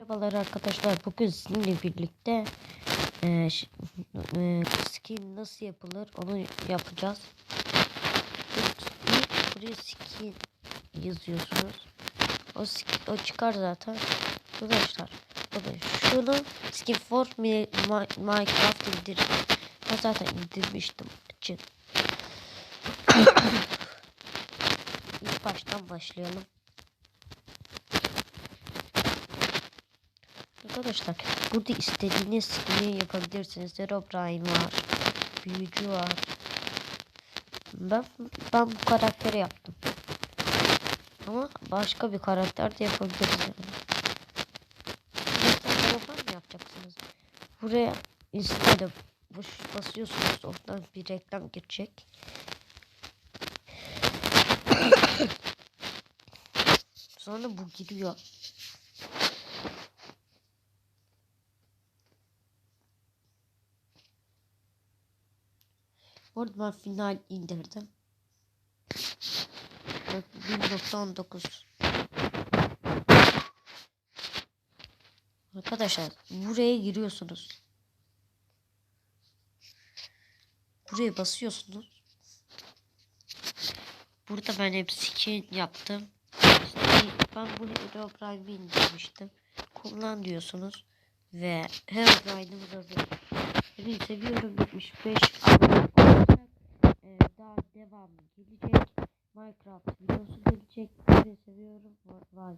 Merhabalar arkadaşlar. Bugün sizinle birlikte e, e, skin nasıl yapılır onu yapacağız. Buraya skin yazıyorsunuz. O, sk- o çıkar zaten. Arkadaşlar bakın şunu skin for Mi- Minecraft indir. Ben zaten indirmiştim. Açın. İlk baştan başlayalım. Arkadaşlar burada istediğiniz skin'i yapabilirsiniz. Zero Prime var. Büyücü var. Ben, ben bu karakteri yaptım. Ama başka bir karakter de yapabiliriz yani. Mesela yapacaksınız? Buraya. Boş basıyorsunuz oradan bir reklam girecek. Sonra bu giriyor. Bu arada ben final indirdim. Bak, 1.19 Arkadaşlar buraya giriyorsunuz. Buraya basıyorsunuz. Burada ben hep skin yaptım. Ben bunu Hero Prime'i indirmiştim. Kullan diyorsunuz. Ve Hero Prime'ımız hazır. Seni seviyorum 75 abone daha devam gelecek. Minecraft videosu gelecek. Sizi seviyorum. Vay.